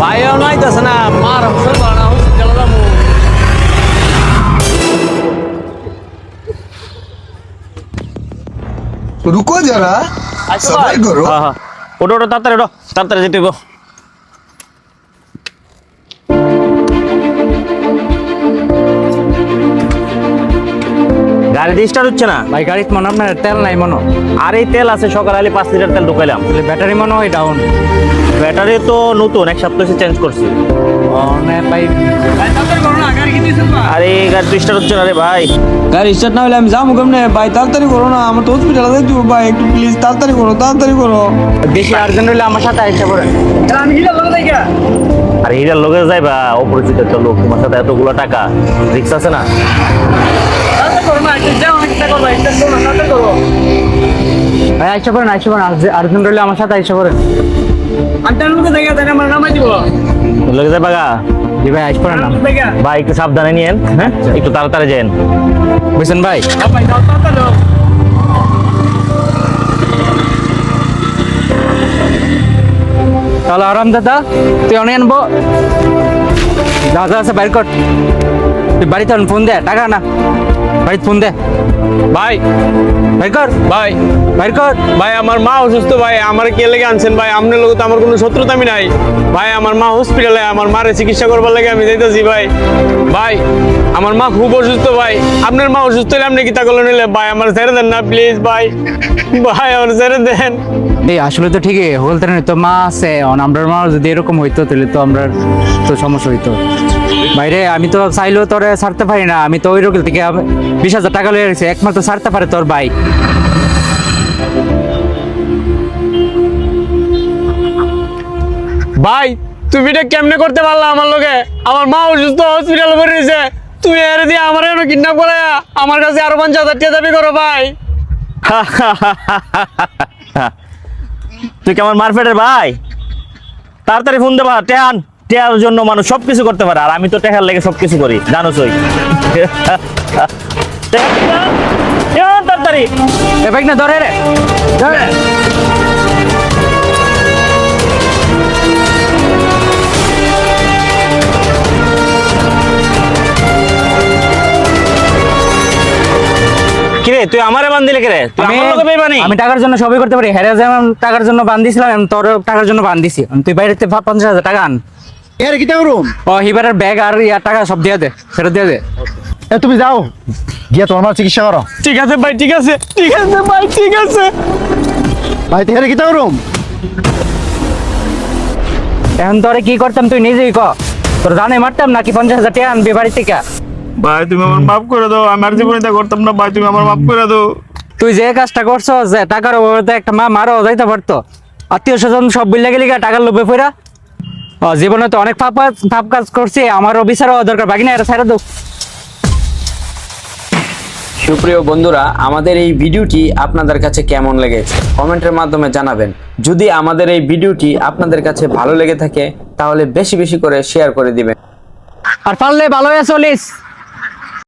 ভাইও নাই তো না মার হোসেন বানা হোসেন চলে রুকো যারা আচ্ছা, সবাই করো। হ্যাঁ, হ্যাঁ। ওটা ওটা তাড়াতাড়ি ওটা তাড়াতাড়ি যেতে গো গাড়ি স্টার্ট হচ্ছে না। ভাই গাড়িতে মনে আপনার তেল নাই মনে আর এই তেল আছে সকালে আলি পাঁচ লিটার তেল ঢুকাইলাম। ব্যাটারি মনে হয় ডাউন ব্যাটারি তো নতুন এক সপ্তাহ চেঞ্জ করছি। ভাই। আরে গাড়ি তো স্টার্ট হচ্ছে না রে ভাই। গাড়ি স্টার্ট না হলে আমি যাব কেমনে? ভাই তাড়াতাড়ি করো না আমার তো হসপিটালে যাইতে ভাই একটু প্লিজ তাড়াতাড়ি করো তাড়াতাড়ি করো। বেশি আর্জেন্ট হলে আমার সাথে আইসা পড়েন। আর হিরার লোকে যাইবা অপরিচিত একটা লোক তোমার সাথে এতগুলো টাকা রিক্স আছে না? ভাই আইসা পড়েন আইসা পড়েন আর্জেন্ট হলে আমার সাথে আইসা জি ভাই আইসা পড়েন ভাই একটু সাবধানে নিয়েন হ্যাঁ? একটু তাড়াতাড়ি যান বুঝছেন ভাই? তাহলে আরাম দাদা তুই অনেক আনব। যা যা আছে বাইর কর। তুই বাড়িতে ফোন দে টাকা না বাড়িতে ফোন দে। ভাই। বাইর কর। ভাই। বাইর কর। ভাই আমার মা অসুস্থ ভাই। আমার কে লেগে আনছেন ভাই? আপনার লোক তো আমার কোনো শত্রুতা আমি নাই। ভাই আমার মা হসপিটালে আমার মারে চিকিৎসা করবার লাগে আমি যাইতেছি ভাই। ভাই আমার মা খুব অসুস্থ ভাই। আপনার মা অসুস্থ হলে আপনি কি তা করলেন নিলে ভাই আমার ছেড়ে দেন না প্লিজ ভাই। ভাই আমার ছেড়ে দেন। এই আসলে তো ঠিকই। বলতে না তো মা আছে। আমরা মা যদি এরকম হইতো তাহলে তো আমরা তো সমস্যা হইতো। বাইরে আমি তো চাইলেও তোরে ছাড়তে পারি না। আমি তো ওই রকম থেকে বিশ হাজার টাকা লয়ে গেছি একমাত্র ছাড়তে পারে তোর বাইক ভাই তুমি এটা কেমনে করতে পারলা আমার লোকে আমার মা অসুস্থ হসপিটালে ভরে রয়েছে। তুমি এর দিয়ে আমার এনে কিডন্যাপ করে আমার কাছে আরও পঞ্চাশ হাজার টাকা দাবি করো ভাই। তুই কেমন মারপেটের ভাই? তাড়াতাড়ি ফোন দেবা টেহান। টেহার জন্য মানুষ সব কিছু করতে পারে আর আমি তো টেহার লেগে সব কিছু করি জানোস ওই। তাড়াতাড়ি। না ধরে রে কিরে তুই আমারে বান দিলে কিরে তুই আমি আমার লোকে বেইমানি? আমি টাকার জন্য সবই করতে পারি। হেরে যেমন টাকার জন্য বান দিছিলাম তোর টাকার জন্য বান দিছি তুই বাইরে পঞ্চাশ হাজার টাকা আন। এর কি করুম ও হিবারের ব্যাগ আর ইয়ার টাকা সব দিয়া দে সেটা দিয়া দে। এ তুমি যাও। গিয়া তোমার চিকিৎসা করো ঠিক আছে ভাই ঠিক আছে ঠিক আছে ভাই ঠিক আছে। ভাই তেহারে কি করুম এখন তোরে কি করতাম তুই নিজেই ক। তোর জানে মারতাম নাকি পঞ্চাশ হাজার টাকা আনবি বাড়ি থেকে ভাই তুমি আমার মাফ করে দাও আমি আর জীবনে করতাম না ভাই তুমি আমার মাফ করে দাও। তুই যে কাজটা করছ যে টাকার অভাবে একটা মা মারও যাইতে পারতো আত্মীয় স্বজন সব বুঝলে গেলে টাকার লোভে ফেরা জীবনে তো অনেক পাপ কাজ পাপ কাজ করছি আমারও অফিসার হওয়া দরকার বাকি না এটা ছেড়ে দাও সুপ্রিয় বন্ধুরা আমাদের এই ভিডিওটি আপনাদের কাছে কেমন লেগেছে? কমেন্টের মাধ্যমে জানাবেন। যদি আমাদের এই ভিডিওটি আপনাদের কাছে ভালো লেগে থাকে তাহলে বেশি বেশি করে শেয়ার করে দিবেন। আর পারলে ভালো হয়ে চলিস।